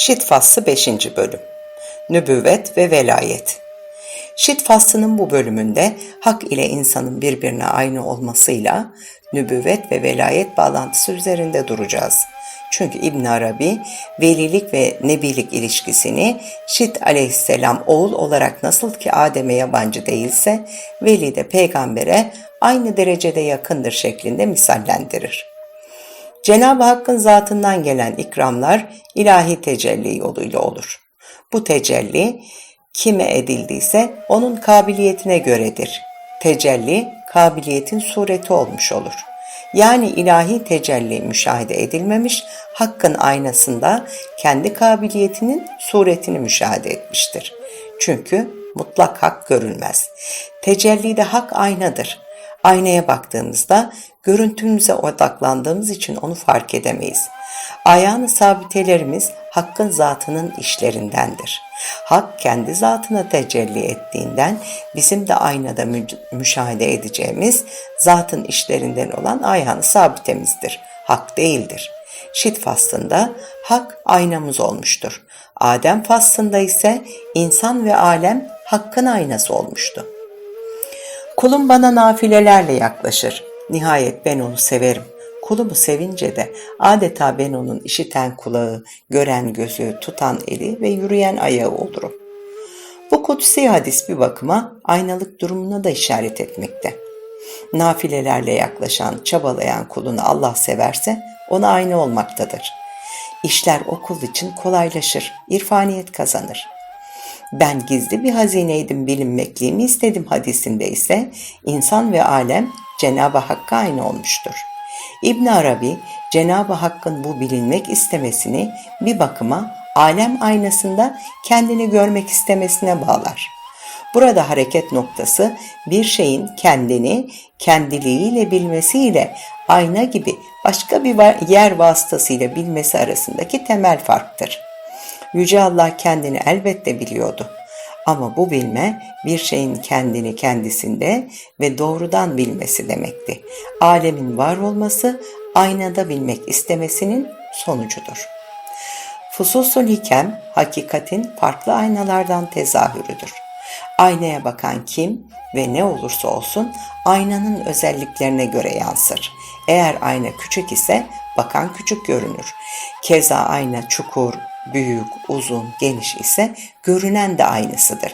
Şit faslı 5. bölüm. Nübüvvet ve velayet. Şit faslının bu bölümünde hak ile insanın birbirine aynı olmasıyla nübüvvet ve velayet bağlantısı üzerinde duracağız. Çünkü İbn Arabi velilik ve nebilik ilişkisini Şit aleyhisselam oğul olarak nasıl ki Adem'e yabancı değilse veli de peygambere aynı derecede yakındır şeklinde misallendirir. Cenab-ı Hakk'ın zatından gelen ikramlar ilahi tecelli yoluyla olur. Bu tecelli kime edildiyse onun kabiliyetine göredir. Tecelli kabiliyetin sureti olmuş olur. Yani ilahi tecelli müşahede edilmemiş, hakkın aynasında kendi kabiliyetinin suretini müşahede etmiştir. Çünkü mutlak hak görülmez. Tecellide hak aynadır. Aynaya baktığımızda görüntümüze odaklandığımız için onu fark edemeyiz. Ayağını sabitelerimiz Hakk'ın zatının işlerindendir. Hak kendi zatına tecelli ettiğinden bizim de aynada mü- müşahede edeceğimiz zatın işlerinden olan ayağını sabitemizdir. Hak değildir. Şit faslında hak aynamız olmuştur. Adem faslında ise insan ve alem hakkın aynası olmuştu. Kulum bana nafilelerle yaklaşır. Nihayet ben onu severim. Kulumu sevince de adeta ben onun işiten kulağı, gören gözü, tutan eli ve yürüyen ayağı olurum. Bu kutsi hadis bir bakıma aynalık durumuna da işaret etmekte. Nafilelerle yaklaşan, çabalayan kulunu Allah severse ona aynı olmaktadır. İşler okul için kolaylaşır, irfaniyet kazanır. Ben gizli bir hazineydim bilinmekliğimi istedim hadisinde ise insan ve alem Cenab-ı Hakk'a aynı olmuştur. İbn Arabi Cenab-ı Hakk'ın bu bilinmek istemesini bir bakıma alem aynasında kendini görmek istemesine bağlar. Burada hareket noktası bir şeyin kendini kendiliğiyle bilmesiyle ayna gibi başka bir yer vasıtasıyla bilmesi arasındaki temel farktır. Yüce Allah kendini elbette biliyordu. Ama bu bilme bir şeyin kendini kendisinde ve doğrudan bilmesi demekti. Alemin var olması aynada bilmek istemesinin sonucudur. Fususul hikem hakikatin farklı aynalardan tezahürüdür. Aynaya bakan kim ve ne olursa olsun aynanın özelliklerine göre yansır. Eğer ayna küçük ise bakan küçük görünür. Keza ayna çukur, büyük, uzun, geniş ise görünen de aynısıdır.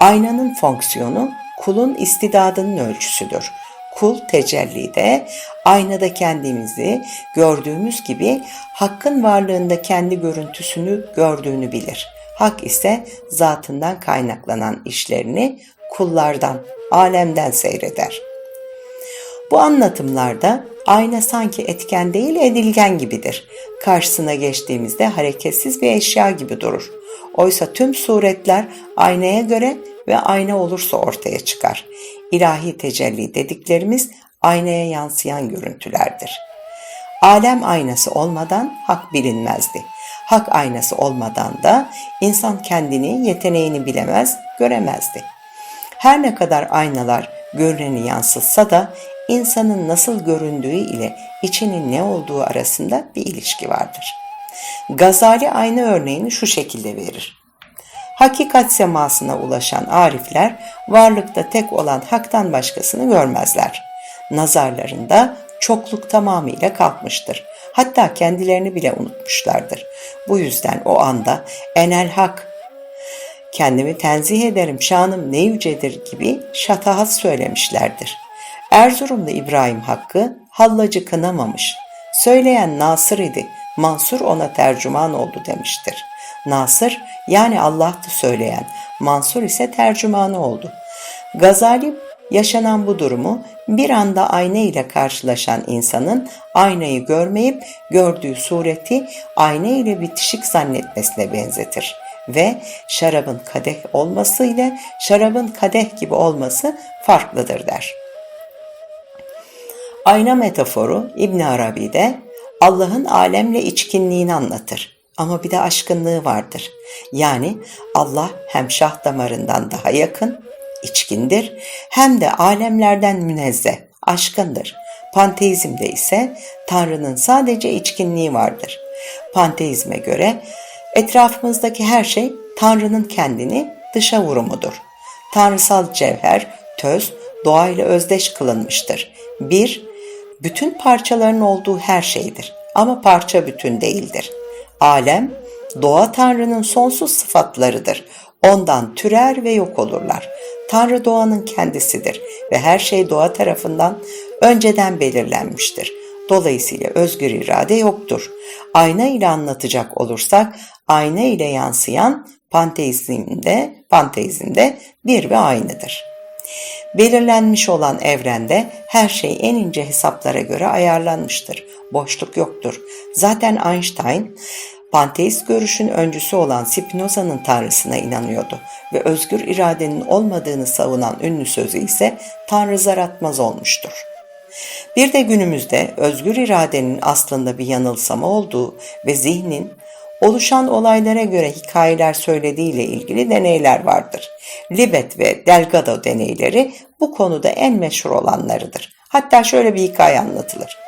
Aynanın fonksiyonu kulun istidadının ölçüsüdür. Kul tecellide aynada kendimizi gördüğümüz gibi hakkın varlığında kendi görüntüsünü gördüğünü bilir. Hak ise zatından kaynaklanan işlerini kullardan, alemden seyreder. Bu anlatımlarda ayna sanki etken değil edilgen gibidir. Karşısına geçtiğimizde hareketsiz bir eşya gibi durur. Oysa tüm suretler aynaya göre ve ayna olursa ortaya çıkar. İlahi tecelli dediklerimiz aynaya yansıyan görüntülerdir. Alem aynası olmadan hak bilinmezdi. Hak aynası olmadan da insan kendini, yeteneğini bilemez, göremezdi. Her ne kadar aynalar görüneni yansıtsa da insanın nasıl göründüğü ile içinin ne olduğu arasında bir ilişki vardır. Gazali aynı örneğini şu şekilde verir. Hakikat semasına ulaşan arifler varlıkta tek olan haktan başkasını görmezler. Nazarlarında çokluk tamamıyla kalkmıştır. Hatta kendilerini bile unutmuşlardır. Bu yüzden o anda enel hak, kendimi tenzih ederim şanım ne yücedir gibi şatahat söylemişlerdir. Erzurumlu İbrahim Hakkı hallacı kınamamış. Söyleyen Nasır idi, Mansur ona tercüman oldu demiştir. Nasır yani Allah'tı söyleyen, Mansur ise tercümanı oldu. Gazali yaşanan bu durumu bir anda ayna ile karşılaşan insanın aynayı görmeyip gördüğü sureti ayna ile bitişik zannetmesine benzetir ve şarabın kadeh olması ile şarabın kadeh gibi olması farklıdır der. Ayna metaforu İbn Arabi'de Allah'ın alemle içkinliğini anlatır. Ama bir de aşkınlığı vardır. Yani Allah hem şah damarından daha yakın, içkindir, hem de alemlerden münezzeh, aşkındır. Panteizmde ise Tanrı'nın sadece içkinliği vardır. Panteizme göre Etrafımızdaki her şey Tanrı'nın kendini dışa vurumudur. Tanrısal cevher, töz, doğayla özdeş kılınmıştır. Bir, bütün parçaların olduğu her şeydir ama parça bütün değildir. Alem, doğa Tanrı'nın sonsuz sıfatlarıdır. Ondan türer ve yok olurlar. Tanrı doğanın kendisidir ve her şey doğa tarafından önceden belirlenmiştir. Dolayısıyla özgür irade yoktur. Ayna ile anlatacak olursak, ayna ile yansıyan panteizmde, panteizmde bir ve aynıdır. Belirlenmiş olan evrende her şey en ince hesaplara göre ayarlanmıştır. Boşluk yoktur. Zaten Einstein panteist görüşün öncüsü olan Spinoza'nın tanrısına inanıyordu ve özgür iradenin olmadığını savunan ünlü sözü ise tanrı zaratmaz olmuştur. Bir de günümüzde özgür iradenin aslında bir yanılsama olduğu ve zihnin oluşan olaylara göre hikayeler söylediğiyle ilgili deneyler vardır. Libet ve Delgado deneyleri bu konuda en meşhur olanlarıdır. Hatta şöyle bir hikaye anlatılır.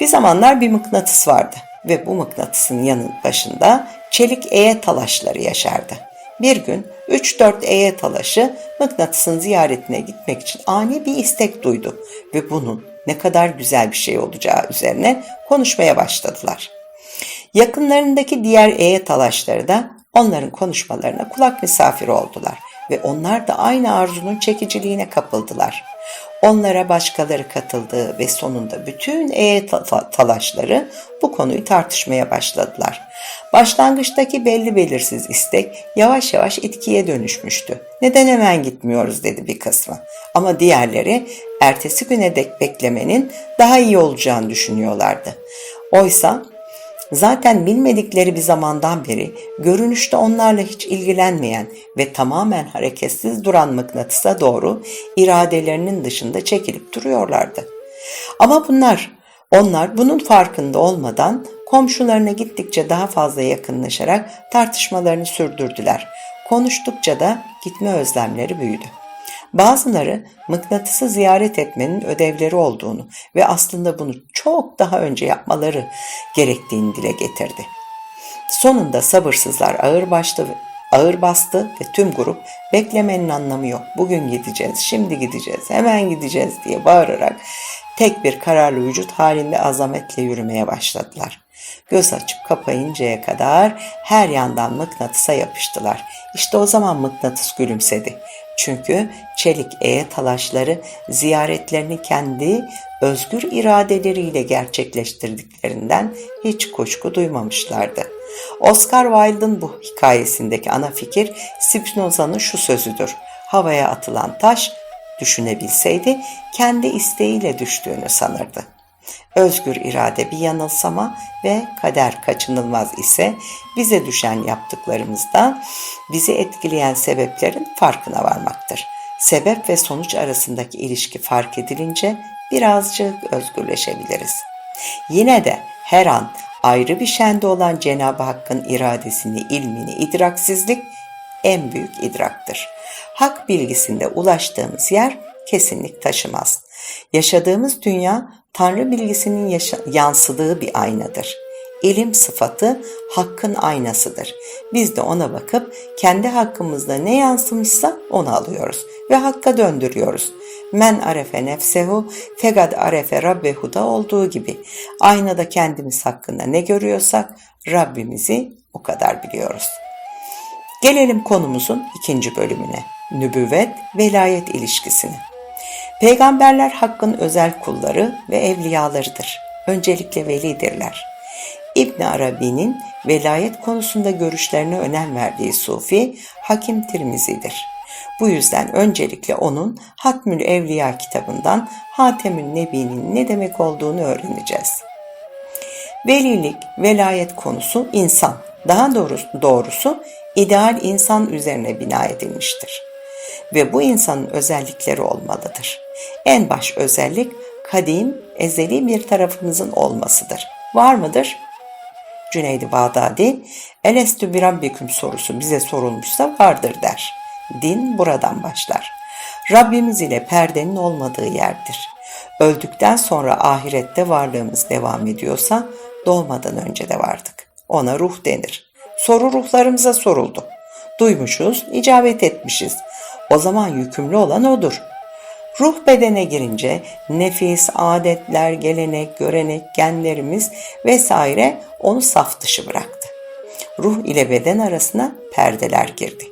Bir zamanlar bir mıknatıs vardı ve bu mıknatısın yanın başında çelik eye talaşları yaşardı. Bir gün 3-4 eye talaşı mıknatısın ziyaretine gitmek için ani bir istek duydu ve bunun ne kadar güzel bir şey olacağı üzerine konuşmaya başladılar. Yakınlarındaki diğer eye talaşları da onların konuşmalarına kulak misafiri oldular ve onlar da aynı arzunun çekiciliğine kapıldılar. Onlara başkaları katıldı ve sonunda bütün e talaşları bu konuyu tartışmaya başladılar. Başlangıçtaki belli belirsiz istek yavaş yavaş itkiye dönüşmüştü. Neden hemen gitmiyoruz dedi bir kısmı. Ama diğerleri ertesi güne dek beklemenin daha iyi olacağını düşünüyorlardı. Oysa Zaten bilmedikleri bir zamandan beri görünüşte onlarla hiç ilgilenmeyen ve tamamen hareketsiz duran mıknatısa doğru iradelerinin dışında çekilip duruyorlardı. Ama bunlar, onlar bunun farkında olmadan komşularına gittikçe daha fazla yakınlaşarak tartışmalarını sürdürdüler. Konuştukça da gitme özlemleri büyüdü. Bazıları mıknatısı ziyaret etmenin ödevleri olduğunu ve aslında bunu çok daha önce yapmaları gerektiğini dile getirdi. Sonunda sabırsızlar ağır başlı ağır bastı ve tüm grup beklemenin anlamı yok. Bugün gideceğiz, şimdi gideceğiz, hemen gideceğiz diye bağırarak tek bir kararlı vücut halinde azametle yürümeye başladılar. Göz açıp kapayıncaya kadar her yandan mıknatısa yapıştılar. İşte o zaman mıknatıs gülümsedi. Çünkü çelik eye talaşları ziyaretlerini kendi özgür iradeleriyle gerçekleştirdiklerinden hiç kuşku duymamışlardı. Oscar Wilde'ın bu hikayesindeki ana fikir Spinoza'nın şu sözüdür. Havaya atılan taş düşünebilseydi kendi isteğiyle düştüğünü sanırdı. Özgür irade bir yanılsama ve kader kaçınılmaz ise bize düşen yaptıklarımızda bizi etkileyen sebeplerin farkına varmaktır. Sebep ve sonuç arasındaki ilişki fark edilince birazcık özgürleşebiliriz. Yine de her an ayrı bir şende olan Cenab-ı Hakk'ın iradesini, ilmini, idraksizlik en büyük idraktır. Hak bilgisinde ulaştığımız yer kesinlik taşımaz. Yaşadığımız dünya Tanrı bilgisinin yaşa- yansıdığı bir aynadır. İlim sıfatı hakkın aynasıdır. Biz de ona bakıp kendi hakkımızda ne yansımışsa onu alıyoruz ve hakka döndürüyoruz. Men arefe nefsehu fegad arefe rabbehu da olduğu gibi aynada kendimiz hakkında ne görüyorsak Rabbimizi o kadar biliyoruz. Gelelim konumuzun ikinci bölümüne. Nübüvvet, velayet ilişkisini. Peygamberler Hakk'ın özel kulları ve evliyalarıdır. Öncelikle velidirler. İbn Arabi'nin velayet konusunda görüşlerine önem verdiği sufi Hakim Tirmizi'dir. Bu yüzden öncelikle onun Hatmül Evliya kitabından Hatemül Nebi'nin ne demek olduğunu öğreneceğiz. Velilik, velayet konusu insan, daha doğrusu, doğrusu ideal insan üzerine bina edilmiştir. Ve bu insanın özellikleri olmalıdır. En baş özellik kadim, ezeli bir tarafımızın olmasıdır. Var mıdır? Cüneydi Bağdadi, Elestü bir Rabbiküm sorusu bize sorulmuşsa vardır der. Din buradan başlar. Rabbimiz ile perdenin olmadığı yerdir. Öldükten sonra ahirette varlığımız devam ediyorsa doğmadan önce de vardık. Ona ruh denir. Soru ruhlarımıza soruldu. Duymuşuz, icabet etmişiz. O zaman yükümlü olan odur. Ruh bedene girince nefis, adetler, gelenek, görenek, genlerimiz vesaire onu saf dışı bıraktı. Ruh ile beden arasına perdeler girdi.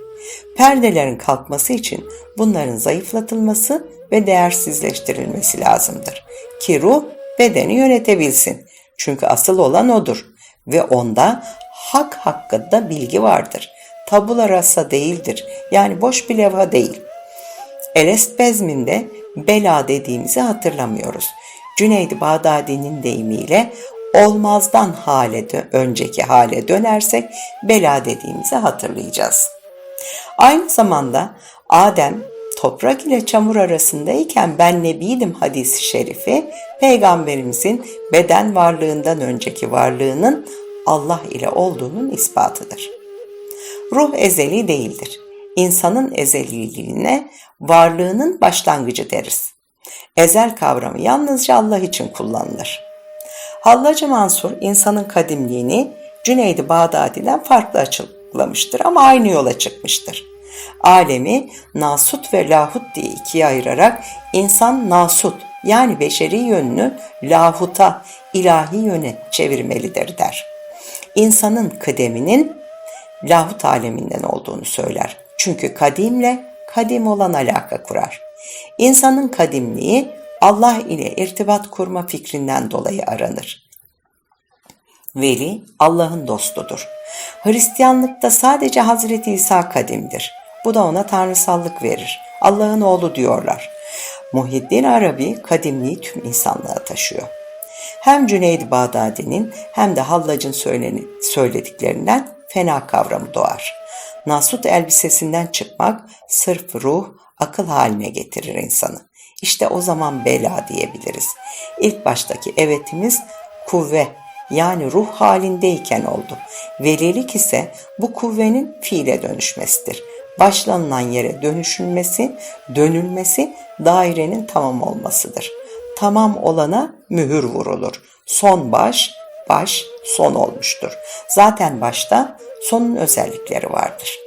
Perdelerin kalkması için bunların zayıflatılması ve değersizleştirilmesi lazımdır. Ki ruh bedeni yönetebilsin. Çünkü asıl olan odur ve onda hak hakkında bilgi vardır. Tabula rasa değildir. Yani boş bir levha değil. Elest Bezmin'de bela dediğimizi hatırlamıyoruz. Cüneydi Bağdadi'nin deyimiyle olmazdan hale dö- önceki hale dönersek bela dediğimizi hatırlayacağız. Aynı zamanda Adem toprak ile çamur arasındayken ben nebiydim hadisi şerifi peygamberimizin beden varlığından önceki varlığının Allah ile olduğunun ispatıdır. Ruh ezeli değildir. İnsanın ezeliliğine varlığının başlangıcı deriz. Ezel kavramı yalnızca Allah için kullanılır. Hallacı Mansur insanın kadimliğini Cüneydi Bağdadi'den farklı açıklamıştır ama aynı yola çıkmıştır. Alemi nasut ve lahut diye ikiye ayırarak insan nasut yani beşeri yönünü lahuta, ilahi yöne çevirmelidir der. İnsanın kıdeminin lahut aleminden olduğunu söyler. Çünkü kadimle kadim olan alaka kurar. İnsanın kadimliği Allah ile irtibat kurma fikrinden dolayı aranır. Veli Allah'ın dostudur. Hristiyanlıkta sadece Hazreti İsa kadimdir. Bu da ona tanrısallık verir. Allah'ın oğlu diyorlar. Muhiddin Arabi kadimliği tüm insanlığa taşıyor. Hem Cüneyd Bağdadi'nin hem de Hallac'ın söylediklerinden fena kavramı doğar. Nasut elbisesinden çıkmak sırf ruh, akıl haline getirir insanı. İşte o zaman bela diyebiliriz. İlk baştaki evetimiz kuvve yani ruh halindeyken oldu. Velilik ise bu kuvvenin fiile dönüşmesidir. Başlanılan yere dönüşülmesi, dönülmesi dairenin tamam olmasıdır. Tamam olana mühür vurulur. Son baş, baş son olmuştur. Zaten başta sonun özellikleri vardır.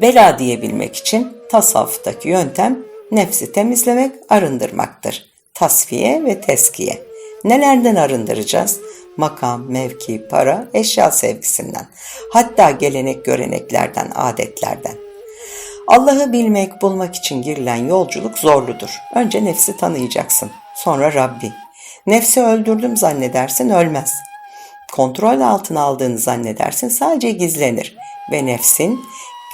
Bela diyebilmek için tasavvuftaki yöntem nefsi temizlemek, arındırmaktır. Tasfiye ve teskiye. Nelerden arındıracağız? Makam, mevki, para, eşya sevgisinden. Hatta gelenek göreneklerden, adetlerden. Allah'ı bilmek, bulmak için girilen yolculuk zorludur. Önce nefsi tanıyacaksın. Sonra Rabbi. Nefsi öldürdüm zannedersin ölmez. Kontrol altına aldığını zannedersin sadece gizlenir. Ve nefsin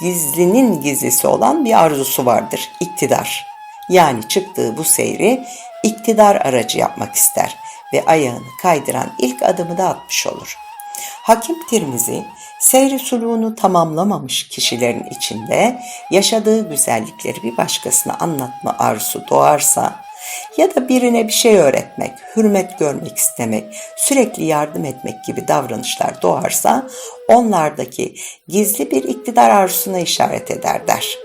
gizlinin gizlisi olan bir arzusu vardır. iktidar. Yani çıktığı bu seyri iktidar aracı yapmak ister ve ayağını kaydıran ilk adımı da atmış olur. Hakim Tirmizi, seyri suluğunu tamamlamamış kişilerin içinde yaşadığı güzellikleri bir başkasına anlatma arzusu doğarsa ya da birine bir şey öğretmek, hürmet görmek istemek, sürekli yardım etmek gibi davranışlar doğarsa onlardaki gizli bir iktidar arzusuna işaret eder der.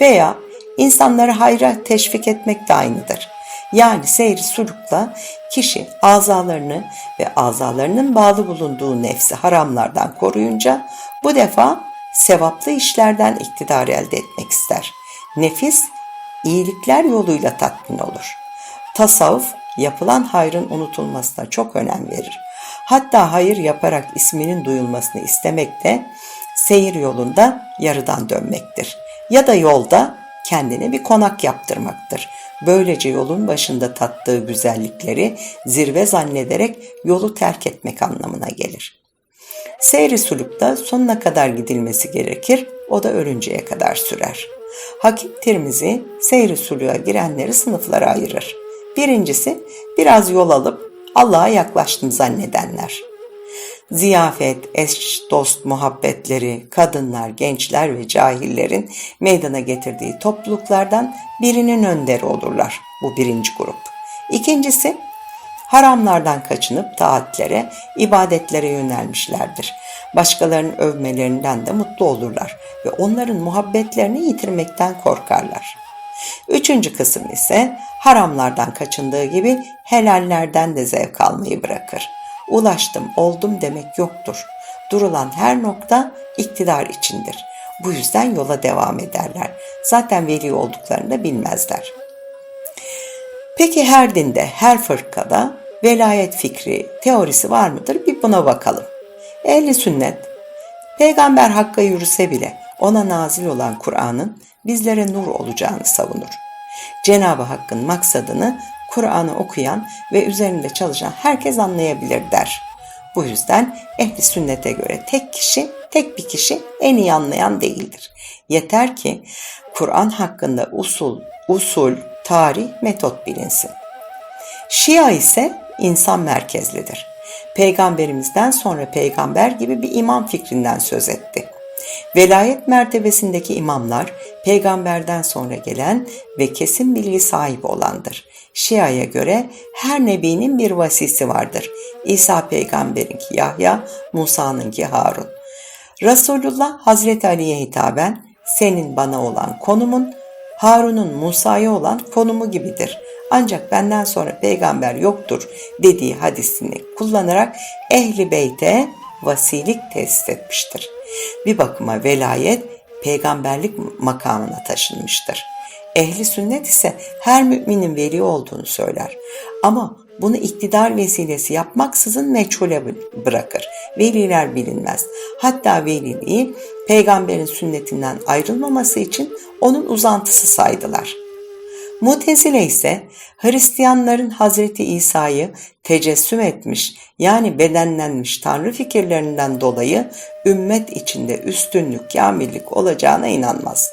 Veya insanları hayra teşvik etmek de aynıdır. Yani seyri sulukla kişi azalarını ve azalarının bağlı bulunduğu nefsi haramlardan koruyunca bu defa sevaplı işlerden iktidar elde etmek ister. Nefis iyilikler yoluyla tatmin olur. Tasavvuf yapılan hayrın unutulmasına çok önem verir. Hatta hayır yaparak isminin duyulmasını istemek de seyir yolunda yarıdan dönmektir. Ya da yolda kendine bir konak yaptırmaktır. Böylece yolun başında tattığı güzellikleri zirve zannederek yolu terk etmek anlamına gelir. Seyri sulukta sonuna kadar gidilmesi gerekir, o da ölünceye kadar sürer. Hakim Tirmizi seyri suluğa girenleri sınıflara ayırır. Birincisi biraz yol alıp Allah'a yaklaştım zannedenler. Ziyafet, eş dost muhabbetleri, kadınlar, gençler ve cahillerin meydana getirdiği topluluklardan birinin önderi olurlar. Bu birinci grup. İkincisi, haramlardan kaçınıp taatlere, ibadetlere yönelmişlerdir. Başkalarının övmelerinden de mutlu olurlar ve onların muhabbetlerini yitirmekten korkarlar. Üçüncü kısım ise haramlardan kaçındığı gibi helallerden de zevk almayı bırakır. Ulaştım, oldum demek yoktur. Durulan her nokta iktidar içindir. Bu yüzden yola devam ederler. Zaten veli olduklarını da bilmezler. Peki her dinde, her fırkada velayet fikri, teorisi var mıdır? Bir buna bakalım. Ehli sünnet, peygamber hakka yürüse bile ona nazil olan Kur'an'ın bizlere nur olacağını savunur. Cenab-ı Hakk'ın maksadını Kur'an'ı okuyan ve üzerinde çalışan herkes anlayabilir der. Bu yüzden ehli sünnete göre tek kişi, tek bir kişi en iyi anlayan değildir. Yeter ki Kur'an hakkında usul, usul, tarih, metot bilinsin. Şia ise insan merkezlidir. Peygamberimizden sonra peygamber gibi bir imam fikrinden söz etti. Velayet mertebesindeki imamlar peygamberden sonra gelen ve kesin bilgi sahibi olandır. Şia'ya göre her nebinin bir vasisi vardır. İsa peygamberinki Yahya, Musa'nınki Harun. Resulullah Hazreti Ali'ye hitaben senin bana olan konumun Harun'un Musa'ya olan konumu gibidir. Ancak benden sonra peygamber yoktur dediği hadisini kullanarak ehli beyte vasilik tesis etmiştir. Bir bakıma velayet peygamberlik makamına taşınmıştır. Ehli sünnet ise her müminin veli olduğunu söyler. Ama bunu iktidar vesilesi yapmaksızın meçhule bırakır. Veliler bilinmez. Hatta veliliği peygamberin sünnetinden ayrılmaması için onun uzantısı saydılar. Mutezile ise Hristiyanların Hazreti İsa'yı tecessüm etmiş yani bedenlenmiş tanrı fikirlerinden dolayı ümmet içinde üstünlük, kamillik olacağına inanmaz.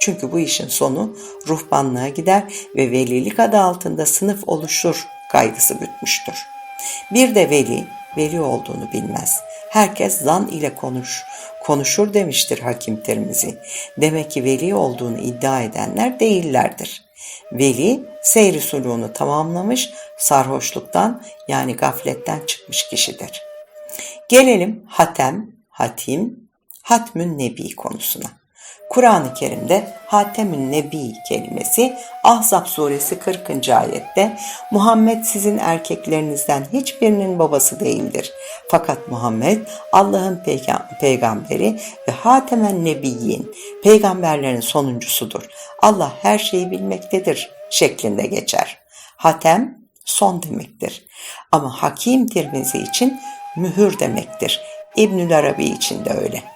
Çünkü bu işin sonu ruhbanlığa gider ve velilik adı altında sınıf oluşur kaygısı gütmüştür. Bir de veli, veli olduğunu bilmez. Herkes zan ile konuş, konuşur demiştir Hakim Tirmizi. Demek ki veli olduğunu iddia edenler değillerdir. Veli seyri suluğunu tamamlamış, sarhoşluktan yani gafletten çıkmış kişidir. Gelelim hatem, hatim, hatmün nebi konusuna. Kur'an-ı Kerim'de Hatemün Nebi kelimesi Ahzab suresi 40. ayette Muhammed sizin erkeklerinizden hiçbirinin babası değildir. Fakat Muhammed Allah'ın peygamberi ve Hatemen Nebiyyin peygamberlerin sonuncusudur. Allah her şeyi bilmektedir şeklinde geçer. Hatem son demektir. Ama Hakim Tirmizi için mühür demektir. İbnül Arabi için de öyle.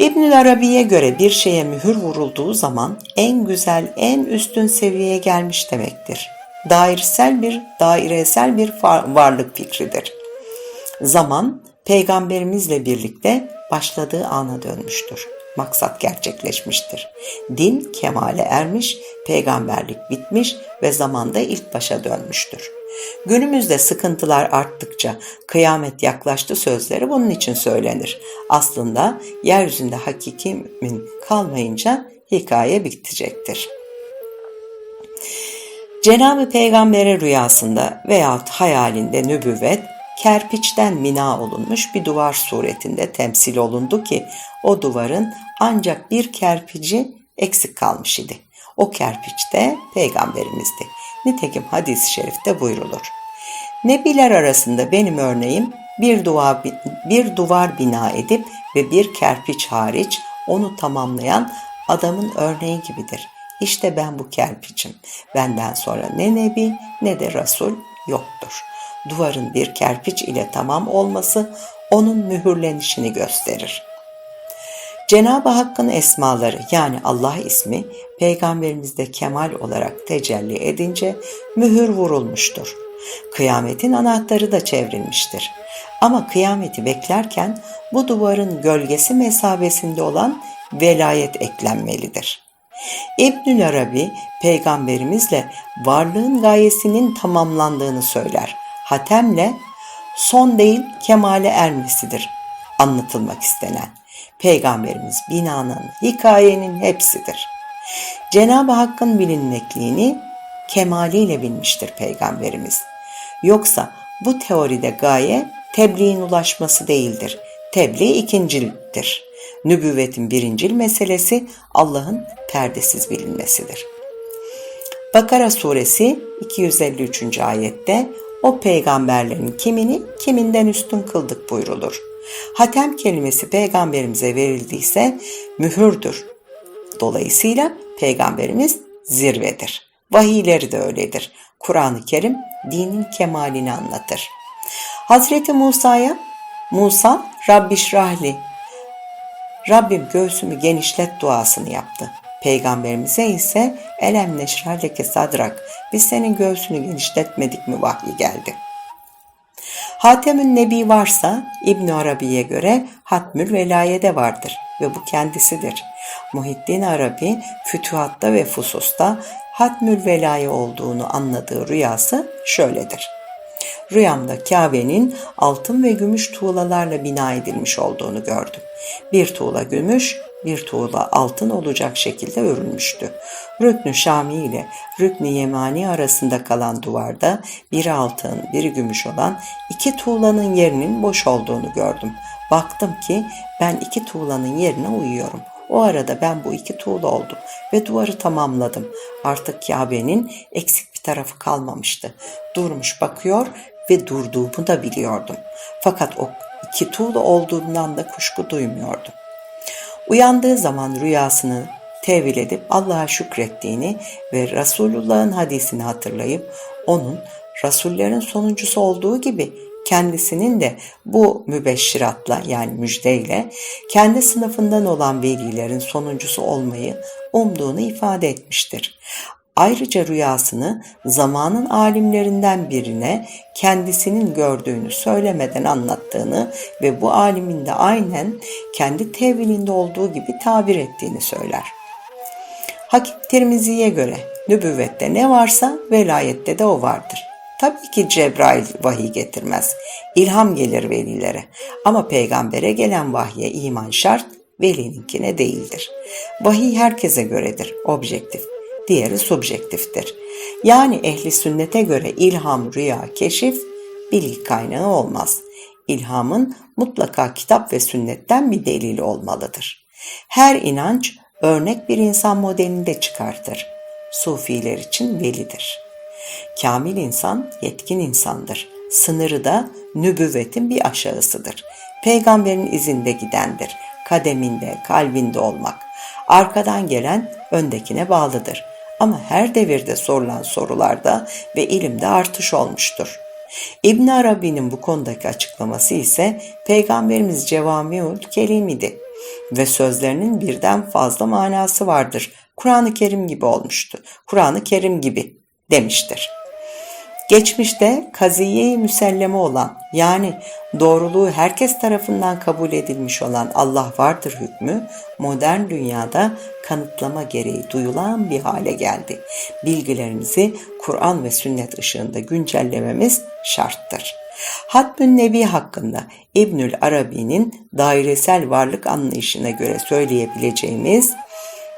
İbnül Arabi'ye göre bir şeye mühür vurulduğu zaman en güzel, en üstün seviyeye gelmiş demektir. Dairesel bir, dairesel bir varlık fikridir. Zaman peygamberimizle birlikte başladığı ana dönmüştür. Maksat gerçekleşmiştir. Din kemale ermiş, peygamberlik bitmiş ve zamanda ilk başa dönmüştür. Günümüzde sıkıntılar arttıkça kıyamet yaklaştı sözleri bunun için söylenir. Aslında yeryüzünde hakikimin kalmayınca hikaye bitecektir. Cenab-ı Peygamber'e rüyasında veyahut hayalinde nübüvvet, kerpiçten mina olunmuş bir duvar suretinde temsil olundu ki o duvarın ancak bir kerpici eksik kalmış idi. O kerpiç de peygamberimizdi. Nitekim hadis-i şerifte buyrulur. Nebiler arasında benim örneğim bir duvar, bir duvar bina edip ve bir kerpiç hariç onu tamamlayan adamın örneği gibidir. İşte ben bu kerpiçim. Benden sonra ne nebi ne de Resul yoktur. Duvarın bir kerpiç ile tamam olması onun mühürlenişini gösterir.'' Cenab-ı Hakk'ın esmaları yani Allah ismi peygamberimizde kemal olarak tecelli edince mühür vurulmuştur. Kıyametin anahtarı da çevrilmiştir. Ama kıyameti beklerken bu duvarın gölgesi mesabesinde olan velayet eklenmelidir. İbnül Arabi peygamberimizle varlığın gayesinin tamamlandığını söyler. Hatemle son değil kemale ermesidir anlatılmak istenen. Peygamberimiz binanın, hikayenin hepsidir. Cenab-ı Hakk'ın bilinmekliğini kemaliyle bilmiştir Peygamberimiz. Yoksa bu teoride gaye tebliğin ulaşması değildir. Tebliğ ikincildir. Nübüvvetin birincil meselesi Allah'ın perdesiz bilinmesidir. Bakara suresi 253. ayette o peygamberlerin kimini kiminden üstün kıldık buyrulur. Hatem kelimesi peygamberimize verildiyse mühürdür. Dolayısıyla peygamberimiz zirvedir. Vahiyleri de öyledir. Kur'an-ı Kerim dinin kemalini anlatır. Hazreti Musa'ya Musa Rabbişrahli Rabbim göğsümü genişlet duasını yaptı. Peygamberimize ise elem neşrahleke sadrak biz senin göğsünü genişletmedik mi vahyi geldi. Hatemün Nebi varsa İbn Arabi'ye göre Hatmül Velaye'de vardır ve bu kendisidir. Muhiddin Arabi Fütuhat'ta ve Fusus'ta Hatmül Velaye olduğunu anladığı rüyası şöyledir. Rüyamda Kabe'nin altın ve gümüş tuğlalarla bina edilmiş olduğunu gördüm. Bir tuğla gümüş, bir tuğla altın olacak şekilde örülmüştü. Rüknü Şami ile Rüknü Yemani arasında kalan duvarda biri altın, biri gümüş olan iki tuğlanın yerinin boş olduğunu gördüm. Baktım ki ben iki tuğlanın yerine uyuyorum. O arada ben bu iki tuğla oldum ve duvarı tamamladım. Artık Kabe'nin eksik bir tarafı kalmamıştı. Durmuş bakıyor ve durduğumu da biliyordum. Fakat o iki tuğla olduğundan da kuşku duymuyordum. Uyandığı zaman rüyasını tevil edip Allah'a şükrettiğini ve Resulullah'ın hadisini hatırlayıp onun Rasullerin sonuncusu olduğu gibi kendisinin de bu mübeşşiratla yani müjdeyle kendi sınıfından olan velilerin sonuncusu olmayı umduğunu ifade etmiştir. Ayrıca rüyasını zamanın alimlerinden birine kendisinin gördüğünü söylemeden anlattığını ve bu alimin de aynen kendi tevilinde olduğu gibi tabir ettiğini söyler. Hakim Tirmizi'ye göre nübüvvette ne varsa velayette de o vardır. Tabii ki Cebrail vahiy getirmez. İlham gelir velilere. Ama peygambere gelen vahye iman şart, velininkine değildir. Vahiy herkese göredir, objektif diğeri subjektiftir. Yani ehli sünnete göre ilham, rüya, keşif bilgi kaynağı olmaz. İlhamın mutlaka kitap ve sünnetten bir delili olmalıdır. Her inanç örnek bir insan modelinde çıkartır. Sufiler için velidir. Kamil insan yetkin insandır. Sınırı da nübüvvetin bir aşağısıdır. Peygamberin izinde gidendir. Kademinde, kalbinde olmak. Arkadan gelen öndekine bağlıdır. Ama her devirde sorulan sorularda ve ilimde artış olmuştur. İbn Arabi'nin bu konudaki açıklaması ise Peygamberimiz Cevamiül Kelim idi ve sözlerinin birden fazla manası vardır. Kur'an-ı Kerim gibi olmuştu. Kur'an-ı Kerim gibi demiştir. Geçmişte kaziye-i müselleme olan yani doğruluğu herkes tarafından kabul edilmiş olan Allah vardır hükmü modern dünyada kanıtlama gereği duyulan bir hale geldi. Bilgilerimizi Kur'an ve sünnet ışığında güncellememiz şarttır. Hatmün Nebi hakkında İbnül Arabi'nin dairesel varlık anlayışına göre söyleyebileceğimiz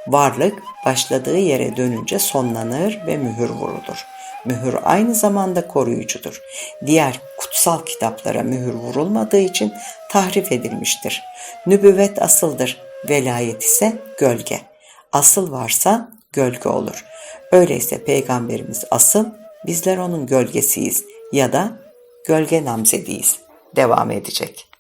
varlık başladığı yere dönünce sonlanır ve mühür vurulur. Mühür aynı zamanda koruyucudur. Diğer kutsal kitaplara mühür vurulmadığı için tahrif edilmiştir. Nübüvvet asıldır, velayet ise gölge. Asıl varsa gölge olur. Öyleyse peygamberimiz asıl, bizler onun gölgesiyiz ya da gölge namzediyiz. Devam edecek.